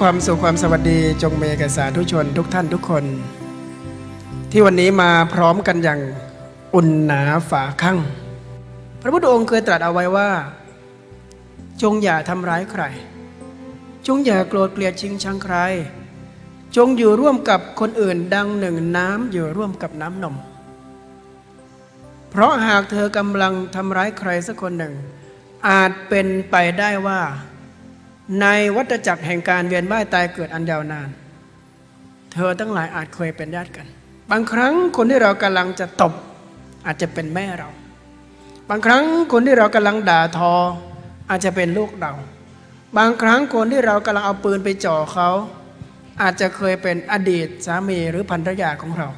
ความสุขความสวัสดีจงเมกสาธุชนทุกท่านทุกคน ที่วันนี้มาพร้อมกันอย่างอุ่นหนาฝาข้างพระพุทธองค์เคยตรัสเอาไว้ว่า จงอย่าทำร้ายใคร จงอย่าโกรธเกลียดชิงชังใคร จงอยู่ร่วมกับคนอื่นดังหนึ่งน้ำอยู่ร่วมกับน้ำนม เพราะหากเธอกำลังทำร้ายใครสักคนหนึ่ง อาจเป็นไปได้ว่า ในวัฏจักรแห่งการเวียนว่ายตายเกิดอันยาวนาน เธอทั้งหลายอาจเคยเป็นญาติกัน บางครั้งคนที่เรากำลังจะตบอาจจะเป็นแม่เรา บางครั้งคนที่เรากำลังด่าทอ อาจจะเป็นลูกเรา บางครั้งคนที่เรากำลังเอาปืนไปจ่อเขาอาจจะเคยเป็นอดีตสามีหรือภรรยาของเรา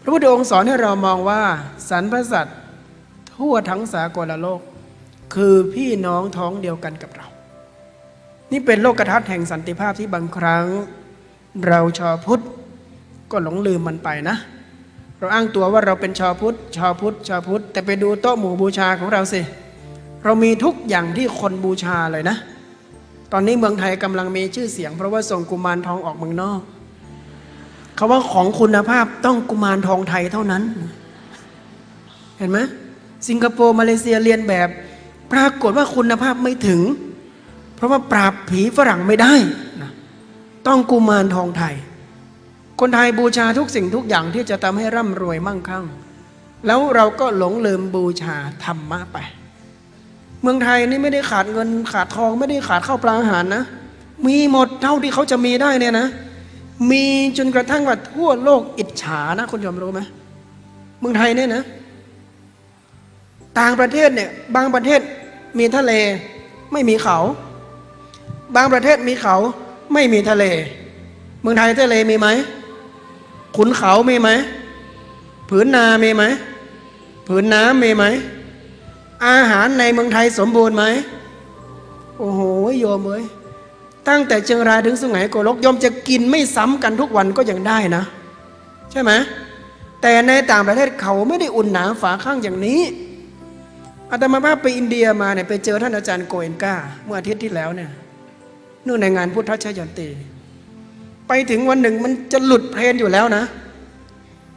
พระพุทธองค์สอนให้เรามองว่าสรรพสัตว์ทั่วทั้งสากลโลก คือพี่น้องท้องเดียวกันกับเรา นี่เป็นโลกทัศน์แห่งสันติภาพที่บางครั้ง เราชาวพุทธก็หลงลืมมันไปนะ เราอ้างตัวว่าเราเป็นชาวพุทธชาวพุทธชาวพุทธแต่ไปดูโต๊ะหมู่บูชาของเราสิเรามีทุกอย่างที่คนบูชาเลยนะ ตอนนี้เมืองไทยกำลังมีชื่อเสียง เพราะว่าส่งกุมารทองออกเมืองนอกเขาว่าของคุณภาพต้องกุมารทองไทยเท่านั้น เห็นไหมสิงคโปร์มาเลเซียเรียนแบบ ปรากฏว่าคุณภาพไม่ถึง เพราะว่าปราบผีฝรั่งไม่ได้นะต้องกุมารทองไทย คนไทยบูชาทุกสิ่งทุกอย่างที่จะทำให้ร่ำรวยมั่งคั่ง แล้วเราก็หลงลืมบูชาธรรมะไป เมืองไทยนี่ไม่ได้ขาดเงินขาดทองไม่ได้ขาดข้าวปลาอาหารนะ มีหมดเท่าที่เขาจะมีได้เนี่ยนะ มีจนกระทั่งว่าทั่วโลกอิจฉานะคุณยอมรู้ไหมเมืองไทยเนี่ยนะ ต่างประเทศเนี่ยบางประเทศมีทะเลไม่มีเขา บางประเทศมีเขาไม่มีทะเล เมืองไทยทะเลมีไหมขุนเขามีไหมผืนนามีไหมผืนน้ำมีไหม อาหารในเมืองไทยสมบูรณ์ไหมโอ้โหโยมเอ้ยตั้งแต่เชียงรายถึงสุไหงโกลกโยมจะกินไม่ซ้ำกันทุกวันก็ยังได้นะ ใช่ไหมแต่ในต่างประเทศเขาไม่ได้อุ่นหนาฝาข้างอย่างนี้อาตมาภาพไปอินเดียมาเนี่ยไปเจอท่านอาจารย์โกเอนกาเมื่ออาทิตย์ที่แล้วเนี่ย นู่นในงานพุทธชยันตี ไปถึงวันหนึ่งมันจะหลุดเพลนอยู่แล้วนะ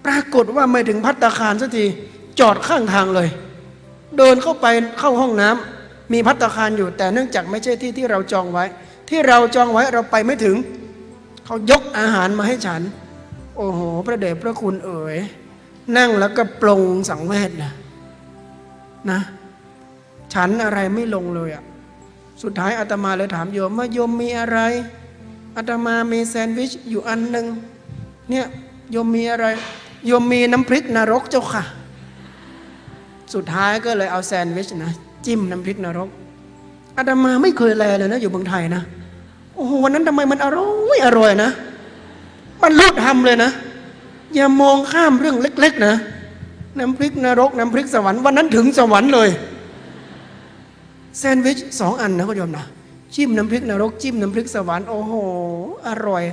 ปรากฏว่าไม่ถึงพัตตาคารสักทีจอดข้างทางเลย เดินเข้าไปเข้าห้องน้ำมีพัตตาคารอยู่ แต่เนื่องจากไม่ใช่ที่ที่เราจองไว้ ที่เราจองไว้เราไปไม่ถึง เขายกอาหารมาให้ฉัน โอ้โห พระเดชพระคุณเอ๋ยนั่งแล้วก็ปลงสังเวชนะนะ ฉันอะไรไม่ลงเลยอะ่ะ สุดท้ายอาตมาเลยถามโยมว่าโยมมีอะไรอาตมามีแซนด์วิชอยู่อันหนึ่งเนี่ยโยมมีอะไรโยมมีน้ำพริกนรกเจ้าค่ะ สุดท้ายก็เลยเอาแซนด์วิชนะจิ้มน้ำพริกนรกอาตมาไม่เคยแลเลยนะ อยู่เมืองไทยนะโอ้โหวันนั้นทำไมมันอร่อยอร่อยนะ มันรูดทำเลยนะ อย่ามองข้ามเรื่องเล็ก ๆ นะ น้ำพริกนรก น้ำพริกสวรรค์วันนั้นถึงสวรรค์เลย แซนด์วิชสองอันนะคุณโยมนะ จิ้มน้ำพริกนรก จิ้มน้ำพริกสวรรค์โอ้โห อร่อย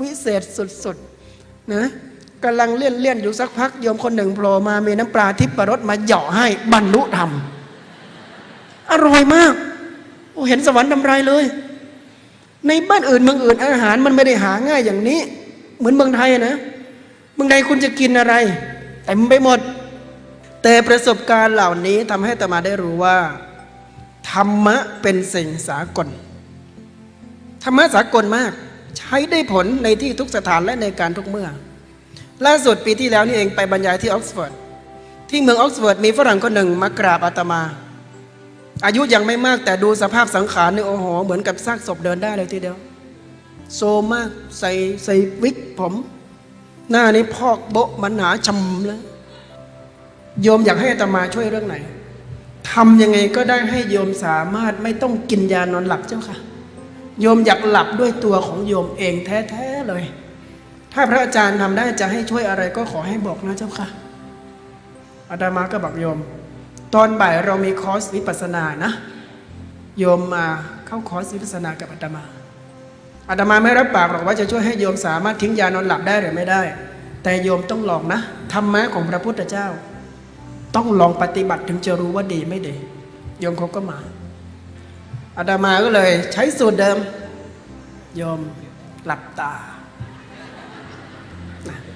วิเศษสุดๆนะกำลังเลี่ยนเลี่ยนๆอยู่สักพักโยมคนหนึ่งโผล่มามีน้ำปลาทิพย์ประรสมาเหยาะให้บรรลุธรรม อร่อยมาก โอ้เห็นสวรรค์ทำไรเลย ในบ้านอื่นเมืองอื่นอาหารมันไม่ได้หาง่ายอย่างนี้ เหมือนเมืองไทยนะเมืองไทยคุณจะกินอะไรเต็มไปหมด แต่ประสบการณ์เหล่านี้ทำให้ตมาได้รู้ว่า รรมะเป็นสิ่งสากล ธรรมะสากลมาก ใช้ได้ผลในที่ทุกสถานและในการทุกเมื่อ ล่าสุดปีที่แล้วนี่เองไปบรรยายที่ออกซฟอร์ด ที่เมืองออกซฟอร์ดมีฝรั่งคนหนึ่งมากราบอาตมา อายุยังไม่มากแต่ดูสภาพสังขารนี่โอ้โห เหมือนกับซากศพเดินได้เลยทีเดียว โซมมากใส่ใส่วิกผม หน้านี้พอกโบะมันหนาชำเลยโยมอยากให้อาตมาช่วยเรื่องไหน ทำยังไงก็ได้ให้โยมสามารถไม่ต้องกินยานอนหลับเจ้าค่ะ โยมอยากหลับด้วยตัวของโยมเองแท้ๆเลย ถ้าพระอาจารย์ทำได้จะให้ช่วยอะไรก็ขอให้บอกนะเจ้าค่ะอาตมาก็บอกโยม ตอนบ่ายเรามีคอร์สวิปัสสนานะ โยมมาเข้าคอร์สวิปัสสนากับอาตมาอาตมาไม่รับปากหรอกว่าจะช่วยให้โยมสามารถทิ้งยานอนหลับได้หรือไม่ได้ แต่โยมต้องลองนะธรรมะของพระพุทธเจ้า ต้องลองปฏิบัติถึงจะรู้ว่าดีไม่ดีโยมเขาก็มาอาตมาก็เลย ใช้สูตรเดิมโยมหลับตา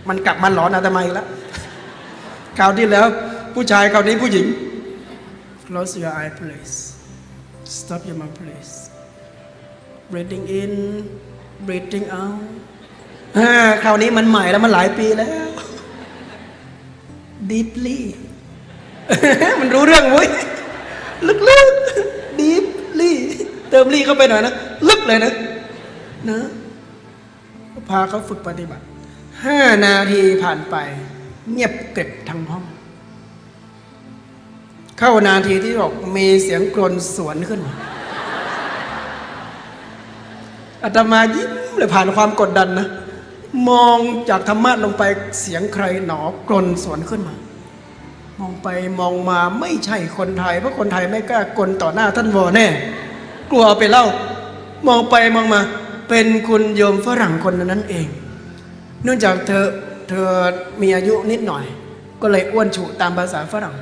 มันกลับมาหลอนอาตมาอีกแล้วคราวที่แล้ว ผู้ชายคราวนี้ผู้หญิง close your eye please stop your mouth please breathing in breathing out คราวนี้มันใหม่แล้วมันหลายปีแล้ว deeply มันรู้เรื่องเว้ยลึกๆ deeply เติมลี่เข้าไปหน่อยนะ ลึกเลยนะนะพาเขาฝึกปฏิบัติห้านาทีผ่านไป เงียบเก็บทั้งห้อง เข้านาทีที่หกมีเสียงกรนสวนขึ้นมาอาตมายิ้มเลยผ่านความกดดันนะ มองจากธรรมะลงไปเสียงใครหนอกรนสวนขึ้นมา มองไปมองมาไม่ใช่คนไทย เพราะคนไทยไม่กล้ากลต่อหน้าท่านวอแน่ กลัวเอาไปเล่า มองไปมองมา เป็นคุณโยมฝรั่งคนนั้นเอง เนื่องจากเธอเธอมีอายุนิดหน่อย ก็เลยอ้วนฉุตามภาษาฝรั่ง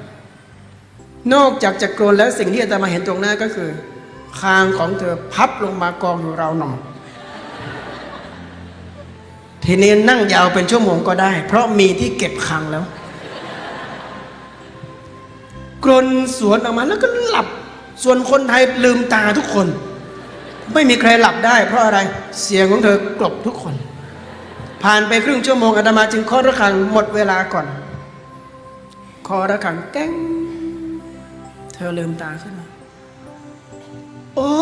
นอกจากจะกรนแล้วสิ่งที่อาตมาเห็นตรงหน้าก็คือ คางของเธอพับลงมากองอยู่ราวหนอทีนี้นั่งยาวเป็นชั่วโมงก็ได้ เพราะมีที่เก็บคางแล้ว กรนสวนออกมาแล้วก็หลับ ส่วนคนไทยลืมตาทุกคน ไม่มีใครหลับได้ เพราะอะไรเสียงของเธอกลบทุกคน ผ่านไปครึ่งชั่วโมงอาตมาจึงเคาะระฆังหมดเวลาก่อนเคาะระฆังแก้งเธอลืมตาขึ้นมาโอ้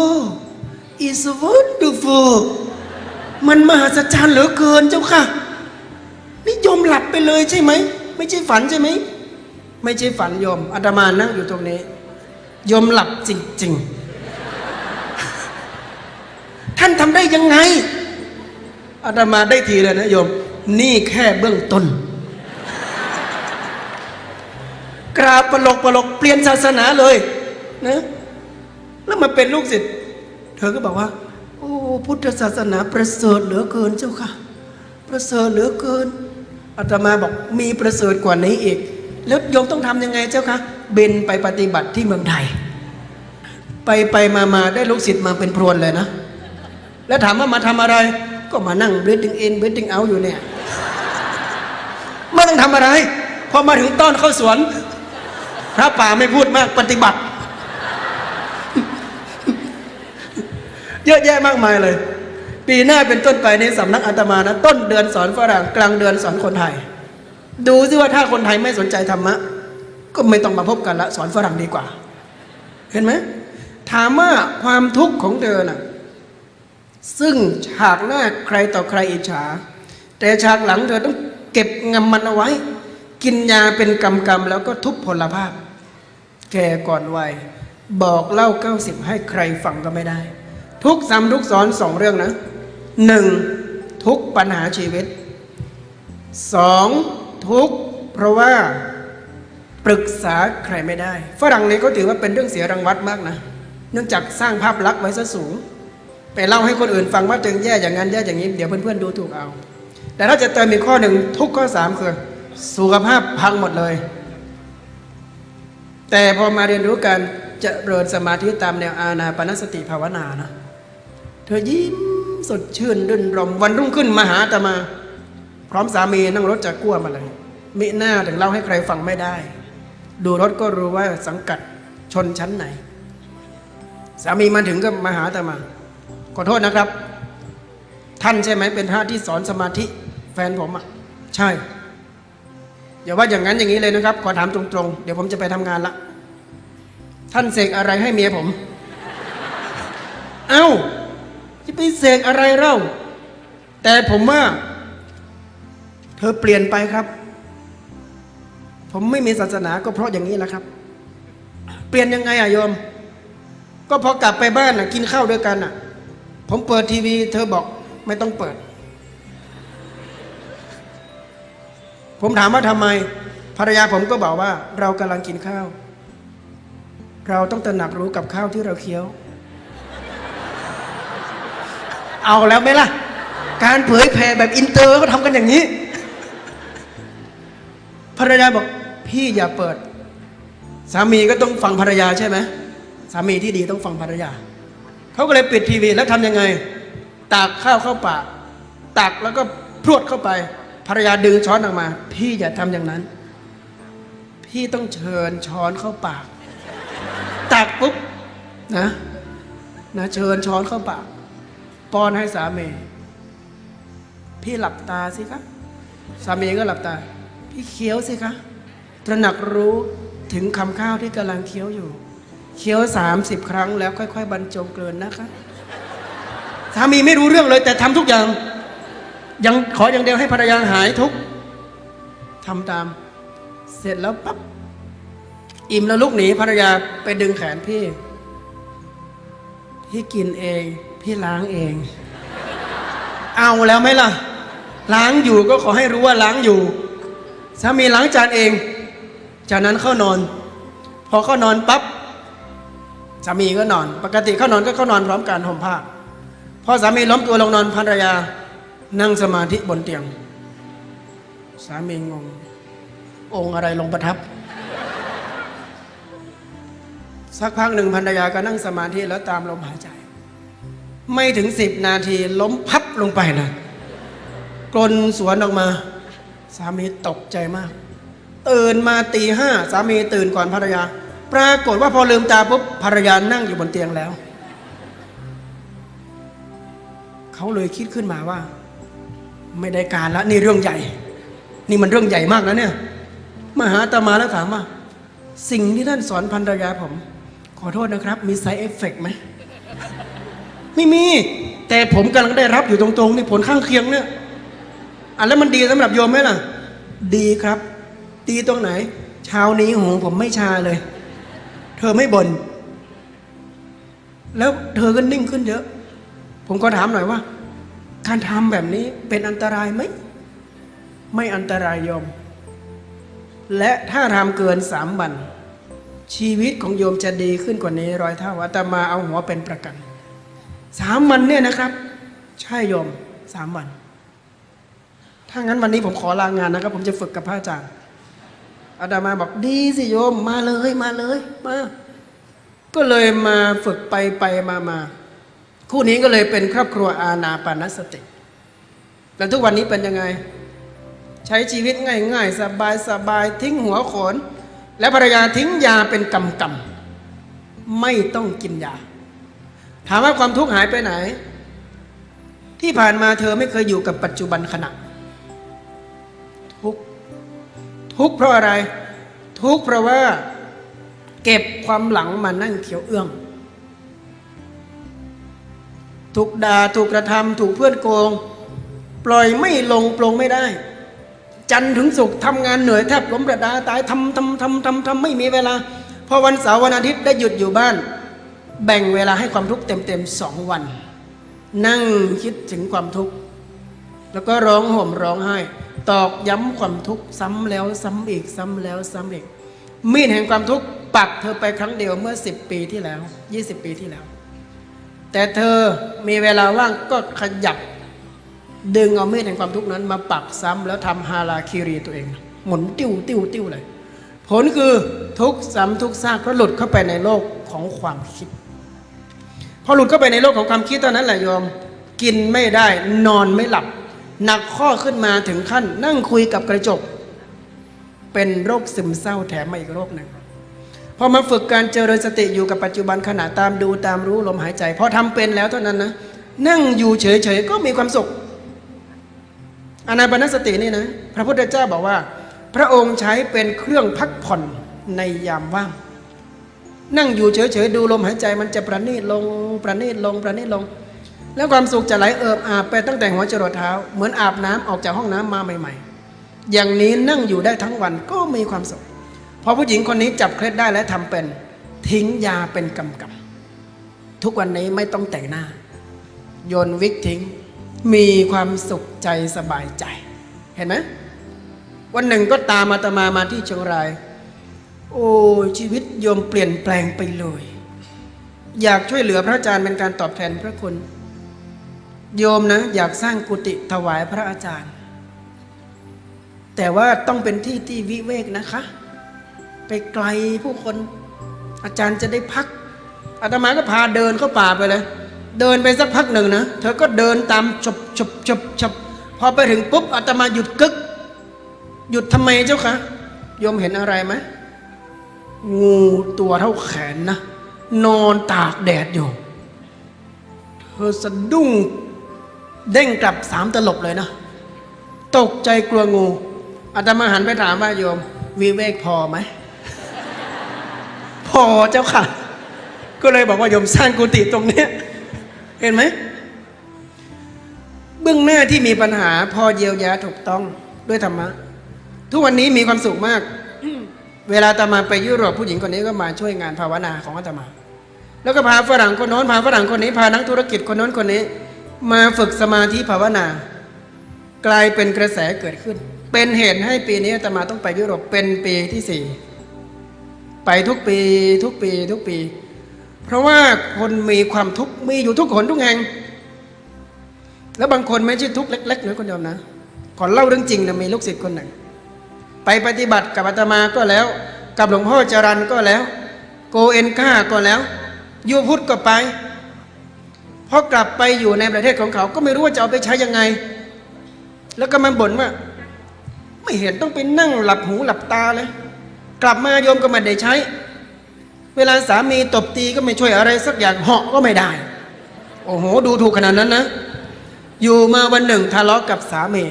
it's wonderful มันมหัศจรรย์เหลือเกินเจ้าค่ะนี่ยมหลับไปเลยใช่ไหม ไม่ใช่ฝันใช่ไหม ไม่ใช่ฝันโยมอาตมานั่งอยู่ตรงนี้โยมหลับจริง ๆ ท่านทำได้ยังไงอาตมาได้ทีเลยนะโยม นี่แค่เบื้องต้น กราบปลกปลกเปลี่ยนศาสนาเลยนะแล้วมาเป็นลูกศิษย์เธอก็บอกว่า โอ้พุทธศาสนาประเสริฐเหลือเกินเจ้าค่ะ ประเสริฐเหลือเกินอาตมาบอกมีประเสริฐกว่านี้อีก แล้วโยมต้องทำยังไงเจ้าคะเบนไปปฏิบัติที่เมืองไทย ไปไปมามาได้ลูกศิษย์มาเป็นพรวนเลยนะ แล้วถามว่ามาทำอะไร ก็มานั่ง breathing in breathing out อยู่เนี่ยไม่ต้องทำอะไร พอมาถึงต้อนเข้าสวน พระป่าไม่พูดมากปฏิบัติ เยอะแยะมากมายเลย ปีหน้าเป็นต้นไปในสำนักอาตมานะ ต้นเดือนสอนฝรั่งกลางเดือนสอนคนไทย ดูซิว่าถ้าคนไทยไม่สนใจธรรมะ ก็ไม่ต้องมาพบกันละสอนฝรั่งดีกว่า เห็นไหมถามว่าความทุกข์ของเธอน่ะซึ่งฉากหน้าใครต่อใครอิจฉา แต่ฉากหลังเธอต้องเก็บงำมันเอาไว้ กินยาเป็นกำกำแล้วก็ทุบพลภาพ แก่ก่อนวัยบอกเล่าเก้าสิบให้ใครฟังก็ไม่ได้ ทุกซ้ำทุกสอนสองเรื่องนะหนึ่งทุกปัญหาชีวิตสอง ทุกข์เพราะว่าปรึกษาใครไม่ได้ ฝรั่งนี่ยเขาถือว่าเป็นเรื่องเสียรังวัดมากนะ เนื่องจากสร้างภาพลักษณ์ไว้ซะสูง ไปเล่าให้คนอื่นฟังว่าตัวเองแย่อย่างนั้นแย่อย่างนี้ เดี๋ยวเพื่อนๆดูถูกเอา แต่ถ้าจะเติมอีกข้อหนึ่งทุกข้อสามคือสุขภาพพังหมดเลย แต่พอมาเรียนรู้การเจริญสมาธิตามแนวอาณาปณสติภาวนานะ เธอยิ้มสดชื่นรื่นรมวันรุ่งขึ้นมาหาตมา ร้อมสามีนั่งรถจากกั้วมาเลยมิหน้าถึงเล่าให้ใครฟังไม่ได้ ดูรถก็รู้ว่าสังกัดชนชั้นไหน สามีมาถึงก็มาหาอาตมา ขอโทษนะครับ ท่านใช่ไหมเป็นพระที่สอนสมาธิแฟนผมอะ ใช่อย่าว่าอย่างนั้นอย่างนี้เลยนะครับ ขอถามตรงๆ เดี๋ยวผมจะไปทำงานละ ท่านเสกอะไรให้เมียผม เอ้าจะไปเสกอะไรเล่าแต่ผมว่า เธอเปลี่ยนไปครับ ผมไม่มีศาสนาก็เพราะอย่างนี้แหละครับ เปลี่ยนยังไงอะโยม ก็พอกลับไปบ้านน่ะกินข้าวด้วยกันน่ะผมเปิดทีวี เธอบอกไม่ต้องเปิด ผมถามว่าทำไม ภรรยาผมก็บอกว่า เรากำลังกินข้าว เราต้องตระหนักรู้กับข้าวที่เราเคี้ยว เอาแล้วไหมล่ะ การเผยแผ่แบบอินเตอร์ก็ทำกันอย่างนี้ ภรรยาบอก พี่อย่าเปิด สามีก็ต้องฟังภรรยาใช่ไหมสามีที่ดีต้องฟังภรรยาเขาก็เลยปิดทีวีแล้วทำยังไงตักข้าวเข้าปากตักแล้วก็พรวดเข้าไป ภรรยาดึงช้อนออกมา พี่อย่าทำอย่างนั้น พี่ต้องเชิญช้อนเข้าปากตักปุ๊บนะนะเชิญช้อนเข้าปากป้อนให้สามี พี่หลับตาสิคะสามีก็หลับตา พี่เคี้ยวสิคะตระหนักรู้ถึงคำข้าวที่กำลังเคี้ยวอยู่ เคี้ยวสามสิบครั้งแล้วค่อย ๆ บรรจงเกลืนนะคะสามีไม่รู้เรื่องเลย แต่ทำทุกอย่าง ยังขออย่างเดียวให้ภรรยาหายทุกทำตาม เสร็จแล้วปั๊บอิ่มแล้วลุกหนีภรรยาไปดึงแขนพี่ พี่กินเอง พี่ล้างเอง เอาแล้วไหมล่ะ ล้างอยู่ก็ขอให้รู้ว่าล้างอยู่ สามีล้างจานเอง จากนั้นเข้านอน พอเข้านอนปั๊บสามีก็นอน ปกติเข้านอนก็เข้านอนพร้อมกันห่มผ้าพอสามีล้มตัวลงนอนภรรยา นั่งสมาธิบนเตียง สามีงง องค์อะไรลงประทับ สักพักหนึ่งภรรยาก็นั่งสมาธิแล้วตามลมหายใจ ไม่ถึงสิบนาทีล้มพับลงไปนะกลนสวนออกมา สามีตกใจมาก ตื่นมาตีห้าสามีตื่นก่อนภรรยา ปรากฏว่าพอลืมตาปุ๊บภรรยานั่งอยู่บนเตียงแล้ว เขาเลยคิดขึ้นมาว่า ไม่ได้การละนี่เรื่องใหญ่ นี่มันเรื่องใหญ่มากนะเนี่ยมาหาอามาแล้วถามว่า สิ่งที่ท่านสอนภรรยาผม ขอโทษนะครับ มีไซเอฟเฟกไหมไม่มี แต่ผมกำลังได้รับอยู่ตรงๆนี่ผลข้างเคียงเนี่ย อะแล้วมันดีสำหรับโยมไหมล่ะ ดีครับ ดีตรงไหน เช้านี้หูผมไม่ชาเลย เธอไม่บน่นแล้วเธอก็นิ่งขึ้นเยอะ ผมก็ถามหน่อยว่า การทำแบบนี้เป็นอันตรายไหม ไม่อันตรายโยม และถ้าทำเกินสามวัน ชีวิตของโยมจะดีขึ้นกว่านี้ร้อยเท่าอาตมาเอาหัวเป็นประกันสามวันเนี่ยนะครับ ใช่โยมสามวัน ถ้างั้นวันนี้ผมขอลางานนะครับ ผมจะฝึกกับพระอาจารย์อาตมาบอกดีสิโยมมาเลยมาเลยมา ก็เลยมาฝึกไปไปมามาคู่นี้ก็เลยเป็นครอบครัวอาณาปานสติแล้วทุกวันนี้เป็นยังไง ใช้ชีวิตง่ายๆ สบายสบายทิ้งหัวโขน และภรรยาทิ้งยาเป็นกำกำไม่ต้องกินยา ถามว่าความทุกข์หายไปไหน ที่ผ่านมาเธอไม่เคยอยู่กับปัจจุบันขณะ ทุกเพราะอะไร ทุกเพราะว่า เก็บความหลังมานั่งเขียวเอื้อง ถูกด่าถูกกระทำถูกเพื่อนโกง ปล่อยไม่ลงปลงไม่ได้ จันถึงศุกทำงานเหนื่อยแทบล้มประดาตายทำทำทำทำทำไม่มีเวลาพอวันเสาร์วันอาทิตย์ได้หยุดอยู่บ้าน แบ่งเวลาให้ความทุกข์เต็มๆสองวัน นั่งคิดถึงความทุกข์ แล้วก็ร้องห่มร้องไห้ ตอกย้ำความทุกข์ซ้ำแล้วซ้ำอีกซ้ำแล้วซ้ำอีก มีดแห่งความทุกข์ปักเธอไปครั้งเดียวเมื่อ 10 ปีที่แล้ว 20 ปีที่แล้ว แต่เธอมีเวลาว่างก็ขยับ ดึงเอามีดแห่งความทุกข์นั้นมาปักซ้ำแล้วทำฮาราคิรีตัวเอง หมุนติ้วติ้วติ้วเลย ผลคือทุกซ้ำทุกซากเพราะหลุดเข้าไปในโลกของความคิด พอหลุดเข้าไปในโลกของความคิดเท่านั้นแหละโยมกินไม่ได้นอนไม่หลับ หนักข้อขึ้นมาถึงขั้น นั่งคุยกับกระจก เป็นโรคซึมเศร้าแถมมาอีกโรคหนึ่งพอมาฝึกการเจริญสติอยู่กับปัจจุบันขณะตามดูตามรู้ลมหายใจพอทำเป็นแล้วเท่านั้นนะนั่งอยู่เฉยๆก็มีความสุขอนาปนสตินี่นะพระพุทธเจ้าบอกว่า พระองค์ใช้เป็นเครื่องพักผ่อนในยามว่างนั่งอยู่เฉยๆดูลมหายใจมันจะประณีตลงประณีตลงประณีตลง แล้วความสุขจะไหลเอิบอาบไปตั้งแต่หัวจรดเท้า เหมือนอาบน้ำออกจากห้องน้ำมาใหม่ ๆ อย่างนี้นั่งอยู่ได้ทั้งวันก็มีความสุขพอผู้หญิงคนนี้จับเคล็ดได้และทำเป็น ทิ้งยาเป็นกำกำทุกวันนี้ไม่ต้องแต่งหน้า โยนวิกทิ้ง มีความสุขใจสบายใจ เห็นไหมวันหนึ่งก็ตามอาตมามาที่เชียงราย โอ้ชีวิตโยมเปลี่ยนแปลงไปเลย อยากช่วยเหลือพระอาจารย์เป็นการตอบแทนพระคุณ โยมนะ อยากสร้างกุฏิถวายพระอาจารย์ แต่ว่าต้องเป็นที่ที่วิเวกนะคะ ไปไกลผู้คนอาจารย์จะได้พักอาตมาก็พาเดินเข้าป่าไปเลย เดินไปสักพักหนึ่งนะเธอก็เดินตามฉบฉบฉบฉบพอไปถึงปุ๊บอาตมาหยุดกึก หยุดทำไมเจ้าคะโยมเห็นอะไรไหมงูตัวเท่าแขนนะ นอนตากแดดอยู่ เธอสะดุ้ง เด้งกลับสามตลบเลยนะ ตกใจกลัวงูอาตมาหันไปถามว่าโยมวิเวกพอไหม พอเจ้าค่ะ ก็เลยบอกว่าโยมสร้างกุฏิตรงเนี้ย เห็นไหมเบื้องหน้าที่มีปัญหาพอเยียวยาถูกต้องด้วยธรรมะ ทุกวันนี้มีความสุขมาก เวลาอาตมาไปยุโรปผู้หญิงคนนี้ก็มาช่วยงานภาวนาของอาตมา แล้วก็พาฝรั่งคนโน้นพาฝรั่งคนนี้พานักธุรกิจคนโน้นคนนี้ มาฝึกสมาธิภาวนา กลายเป็นกระแสเกิดขึ้น เป็นเหตุให้ปีนี้อาตมาต้องไปยุโรปเป็นปีที่สี่ไปทุกปีทุกปีทุกปี เพราะว่าคนมีความทุกข์มีอยู่ทุกคนทุกแห่งแล้วบางคนไม่ใช่ทุกข์เล็กๆนะคุณโยมนะขอเล่าเรื่องจริงนะมีลูกศิษย์คนหนึ่ง ไปปฏิบัติกับอาตมาก็แล้ว กับหลวงพ่อจรันก็แล้ว โกเอนค่าก็แล้วยูพุทธก็ไป พอกลับไปอยู่ในประเทศของเขา ก็ไม่รู้ว่าจะเอาไปใช้ยังไง แล้วก็มาบ่นว่า ไม่เห็นต้องไปนั่งหลับหูหลับตาเลย กลับมาโยมก็ไม่ได้ใช้ เวลาสามีตบตีก็ไม่ช่วยอะไรสักอย่างเหาะก็ไม่ได้ โอ้โห ดูถูกขนาดนั้นนะ อยู่มาวันหนึ่งทะเลาะกับสามี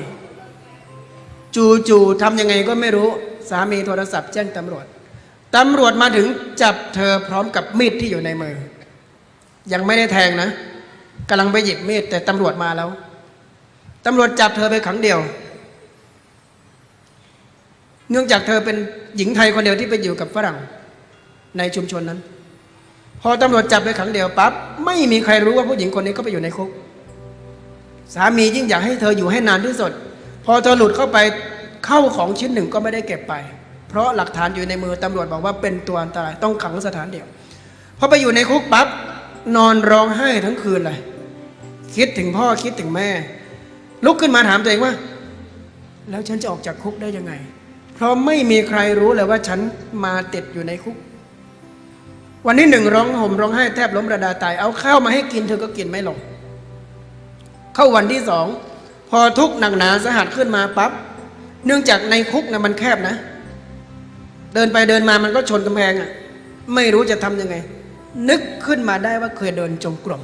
จู่ๆทำยังไงก็ไม่รู้ สามีโทรศัพท์แจ้งตำรวจตำรวจมาถึงจับเธอพร้อมกับมีดที่อยู่ในมือ ยังไม่ได้แทงนะ กำลังไปหยิบมีดแต่ตำรวจมาแล้วตำรวจจับเธอไปขังเดียว เนื่องจากเธอเป็นหญิงไทยคนเดียวที่ไปอยู่กับฝรั่งในชุมชนนั้น พอตำรวจจับไปขังเดียวปั๊บไม่มีใครรู้ว่าผู้หญิงคนนี้ก็ไปอยู่ในคุก สามียิ่งอยากให้เธออยู่ให้นานที่สุด พอเธอหลุดเข้าไปเข้าของชิ้นหนึ่งก็ไม่ได้เก็บไป เพราะหลักฐานอยู่ในมือตำรวจบอกว่าเป็นตัวอันตรายต้องขังสถานเดียวพอไปอยู่ในคุกปั๊บนอนร้องไห้ทั้งคืนเลย คิดถึงพ่อคิดถึงแม่ ลุกขึ้นมาถามตัวเองว่า แล้วฉันจะออกจากคุกได้ยังไง เพราะไม่มีใครรู้เลยว่าฉันมาติดอยู่ในคุก วันที่หนึ่งร้องห่มร้องไห้แทบล้มระดาตาย เอาข้าวมาให้กินเธอก็กินไม่ลง เข้าวันที่สองพอทุกข์หนักหนาสหัสขึ้นมาปั๊บเนื่องจากในคุกนะมันแคบนะ เดินไปเดินมามันก็ชนกำแพงอะ ไม่รู้จะทำยังไง นึกขึ้นมาได้ว่าเคยเดินจงกรม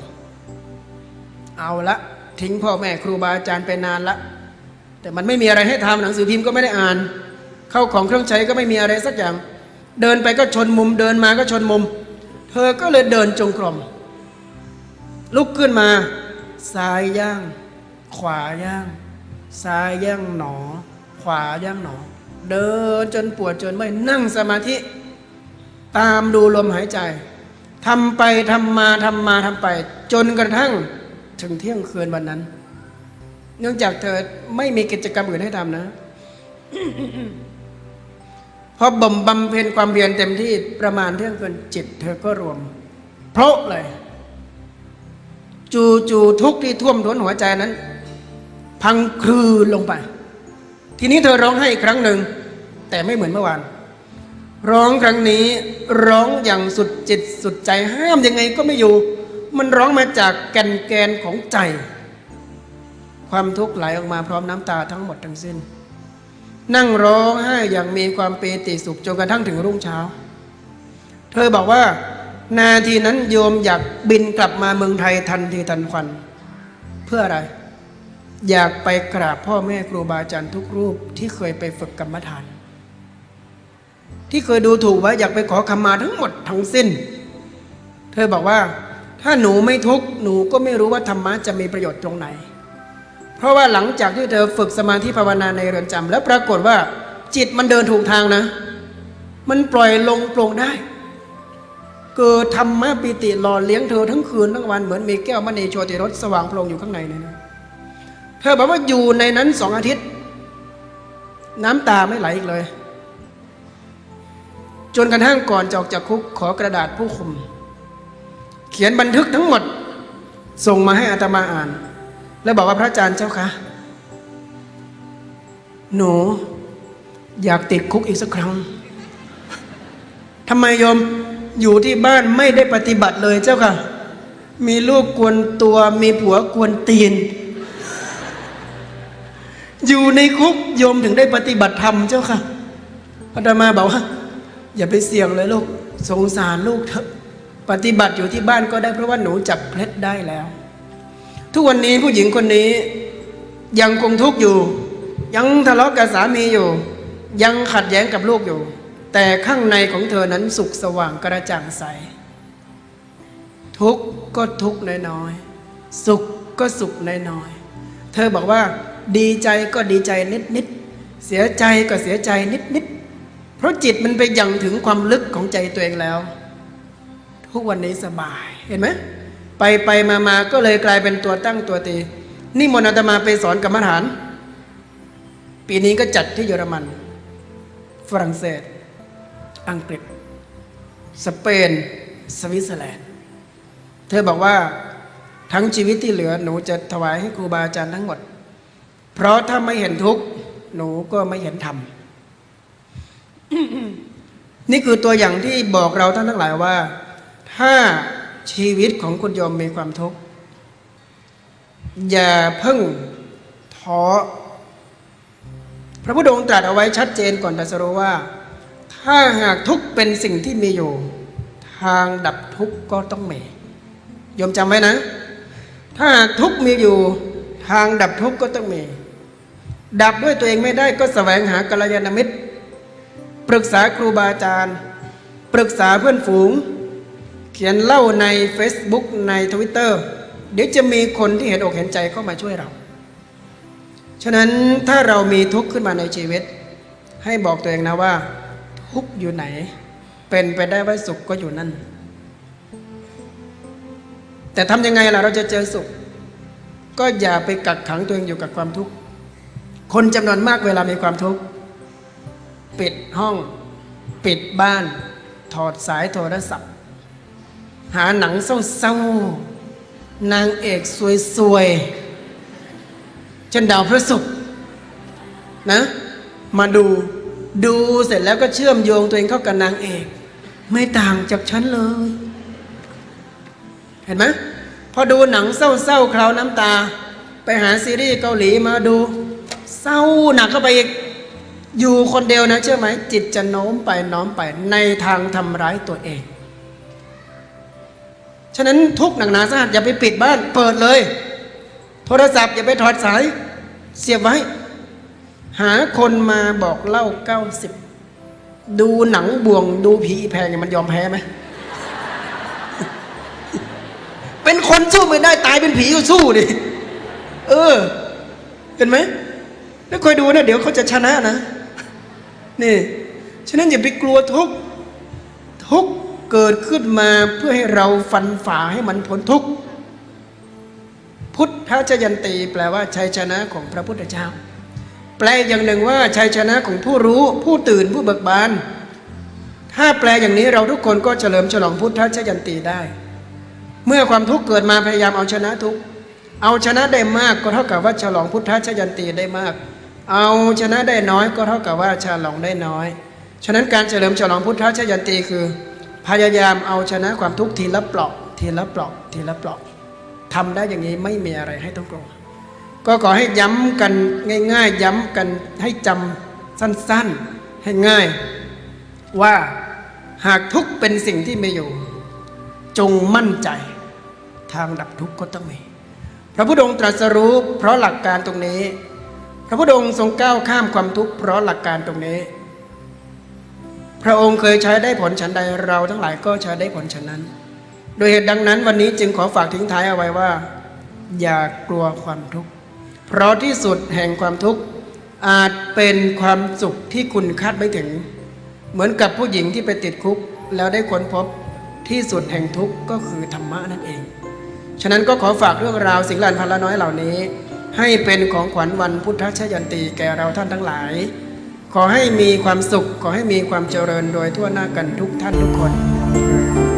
เอาละทิ้งพ่อแม่ครูบาอาจารย์ไปนานละ แต่มันไม่มีอะไรให้ทำหนังสือพิมพ์ก็ไม่ได้อ่าน เข้าของเครื่องใช้ก็ไม่มีอะไรสักอย่าง เดินไปก็ชนมุม เดินมาก็ชนมุม เธอก็เลยเดินจงกรมลุกขึ้นมา ซ้ายย่าง ขวาย่าง ซ้ายย่างหนอ ขวาย่างหนอ เดินจนปวดจนไม่อยนั่งสมาธิตามดูลมหายใจทำไปทำมาทำมาทำไป จนกระทั่ง ถึงเที่ยงคืนวันนั้น เนื่องจากเธอไม่มีกิจกรรมอื่นให้ทำนะพอบ่มบำเพ็ญความเพียรเต็มที่ประมาณเที่ยงคืนจิต เธอก็รวม เพราะเลย จูจูทุกที่ท่วมท้นหัวใจนั้น พังคลืนลงไป ทีนี้เธอร้องไห้อีกครั้งหนึ่ง แต่ไม่เหมือนเมื่อวานร้องครั้งนี้ร้องอย่างสุดจิตสุดใจห้ามยังไงก็ไม่อยู่ มันร้องมาจากแก่นแกนของใจ ความทุกข์ไหลออกมาพร้อมน้ำตาทั้งหมดทั้งสิ้น นั่งร้องไห้อย่างมีความเปติสุขจนกระทั่งถึงรุ่งเช้า เธอบอกว่า นาทีนั้นโยมอยากบินกลับมาเมืองไทยทันทีทันควัน เพื่ออะไร อยากไปกราบพ่อแม่ครูบาอาจารย์ทุกรูปที่เคยไปฝึกกรรมฐาน ที่เคยดูถูกไว้อยากไปขอขมาทั้งหมดทั้งสิ้น เธอบอกว่า ถ้าหนูไม่ทุกข์หนูก็ไม่รู้ว่าธรรมะจะมีประโยชน์ตรงไหน เพราะว่าหลังจากที่เธอฝึกสมาธิภาวนาในเรือนจำแล้วปรากฏว่าจิตมันเดินถูกทางนะ มันปล่อยลงโปร่งได้เกิดธรรมะปิติหล่อเลี้ยงเธอทั้งคืนทั้งวันเหมือนมีแก้วมณีโชติรสสว่างโพลงอยู่ข้างในเนี่ยนะเธอบอกว่าอยู่ในนั้นสองอาทิตย์ น้ำตาไม่ไหลอีกเลย จนกระทั่งก่อนจะออกจากคุกขอกระดาษผู้คุม เขียนบันทึกทั้งหมด ส่งมาให้อาตมาอ่าน แล้วบอกว่าพระอาจารย์เจ้าคะหนูอยากติดคุกอีกสักครั้งทำไมโยมอยู่ที่บ้านไม่ได้ปฏิบัติเลยเจ้าค่ะ มีลูกกวนตัวมีผัวกวนตีน อยู่ในคุกโยมถึงได้ปฏิบัติธรรมเจ้าค่ะอาตมาบอกว่าอย่าไปเสี่ยงเลยลูก สงสารลูกเถอะ ปฏิบัติอยู่ที่บ้านก็ได้เพราะว่าหนูจับเพชรได้แล้ว ทุกวันนี้ผู้หญิงคนนี้ ยังคงทุกข์อยู่ ยังทะเลาะกับสามีอยู่ ยังขัดแย้งกับลูกอยู่ แต่ข้างในของเธอนั้นสุขสว่างกระจ่างใส ทุกข์ก็ทุกข์น้อยๆสุขก็สุขน้อยๆเธอบอกว่าดีใจก็ดีใจนิดๆเสียใจก็เสียใจนิดๆเพราะจิตมันไปยังถึงความลึกของใจตัวเองแล้ว ทุกวันนี้สบายเห็นไหมไปไปมามาก็เลยกลายเป็นตัวตั้งตัวตีนี่มนอาตมาไปสอนกรรมฐาน ปีนี้ก็จัดที่เยอรมัน ฝรั่งเศส อังกฤษ สเปน สวิตเซอร์แลนด์ เธอบอกว่าทั้งชีวิตที่เหลือหนูจะถวายให้ครูบาอาจารย์ทั้งหมด เพราะถ้าไม่เห็นทุกข์หนูก็ไม่เห็นธรรมนี่คือตัวอย่างที่บอกเราท่านทั้งหลายว่า ถ้าชีวิตของคุณโยมมีความทุกข์ อย่าเพิ่งท้อพระพุทธองค์ตรัสเอาไว้ชัดเจนก่อนตรัสรู้ว่า ถ้าหากทุกข์เป็นสิ่งที่มีอยู่ ทางดับทุกข์ก็ต้องมีโยมจำไว้นะ ถ้าหากทุกข์มีอยู่ทางดับทุกข์ก็ต้องมี ดับด้วยตัวเองไม่ได้ก็แสวงหากัลยาณมิตร ปรึกษาครูบาอาจารย์ ปรึกษาเพื่อนฝูง ขียนเล่าใน Facebook ใน Twitter เดี๋ยวจะมีคนที่เห็นอกเห็นใจเข้ามาช่วยเรา ฉะนั้นถ้าเรามีทุกข์ขึ้นมาในชีวิต ให้บอกตัวเองนะว่า ทุกข์อยู่ไหน เป็นไปได้ว่าสุขก็อยู่นั่น แต่ทำยังไงล่ะเราจะเจอสุข ก็อย่าไปกักขังตัวเองอยู่กับความทุกข์ คนจำนวนมากเวลามีความทุกข์ ปิดห้อง ปิดบ้าน ถอดสายโทรศัพท์ หาหนังเศร้าๆ นางเอกสวยๆ เช่นดาวพระศุกร์นะ มาดูดูเสร็จแล้วก็เชื่อมโยงตัวเองเข้ากับนางเอก ไม่ต่างจากฉันเลย เห็นไหมพอดูหนังเศร้าๆคราวน้ำตา ไปหาซีรีส์เกาหลีมาดู เศร้าหนักเข้าไปอีกอยู่คนเดียวนะเชื่อไหมจิตจะโน้มไปน้อมไปในทางทำร้ายตัวเอง ฉะนั้นทุกหนักหนาสาหัสอย่าไปปิดบ้าน เปิดเลย โทรศัพท์อย่าไปถอดสาย เสียบไว้ หาคนมาบอกเล่าเก้าสิบดูหนังบ่วงดูผีแพงเนี่ยมันยอมแพ้ไหม เป็นคนสู้ไม่ได้ตายเป็นผีก็สู้ดิ เออ เห็นไหมแล้วคอยดูนะ เดี๋ยวเขาจะชนะนะ นี่ ฉะนั้นอย่าไปกลัวทุกทุก เกิดขึ้นมาเพื่อให้เราฟันฝ่าให้มันพ้นทุกข์พุทธชยันตีแปลว่าชัยชนะของพระพุทธเจ้า แปลอย่างหนึ่งว่าชัยชนะของผู้รู้ผู้ตื่นผู้เบิกบาน ถ้าแปลอย่างนี้เราทุกคนก็เฉลิมฉลองพุทธชยันตีได้ เมื่อความทุกข์เกิดมาพยายามเอาชนะทุกข์เอาชนะได้มากก็เท่ากับว่าฉลองพุทธชยันตีได้มาก เอาชนะได้น้อยก็เท่ากับว่าฉลองได้น้อย ฉะนั้นการเฉลิมฉลองพุทธชยันตีคือ พยายามเอาชนะความทุกข์ทีละเปลาะทีละเปลาะทีละเปลาะทำได้อย่างนี้ไม่มีอะไรให้ต้องกลัวก็ขอให้ย้ำกันง่าย ๆ ย้ำกันให้จำสั้นๆให้ง่าย ว่าหากทุกข์เป็นสิ่งที่ไมีอยู่ จงมั่นใจทางดับทุกข์ก็ต้องมี พระพุทธองค์ตรัสรู้เพราะหลักการตรงนี้ พระพุทธองค์ทรงก้าวข้ามความทุกข์เพราะหลักการตรงนี้ พระองค์เคยใช้ได้ผลฉันใดเราทั้งหลายก็ใช้ได้ผลฉันนั้น โดยเหตุดังนั้นวันนี้จึงขอฝากทิ้งท้ายเอาไว้ว่า อย่ากลัวความทุกข์เพราะที่สุดแห่งความทุกข์อาจเป็นความสุขที่คุณคาดไม่ถึง เหมือนกับผู้หญิงที่ไปติดคุก แล้วได้ค้นพบที่สุดแห่งทุกข์ก็คือธรรมะนั่นเอง ฉะนั้นก็ขอฝากเรื่องราวสิ่งลานพันละน้อยเหล่านี้ ให้เป็นของขวัญวันพุทธชยันตีแก่เราท่านทั้งหลาย ขอให้มีความสุข ขอให้มีความเจริญโดยทั่วหน้ากันทุกท่านทุกคน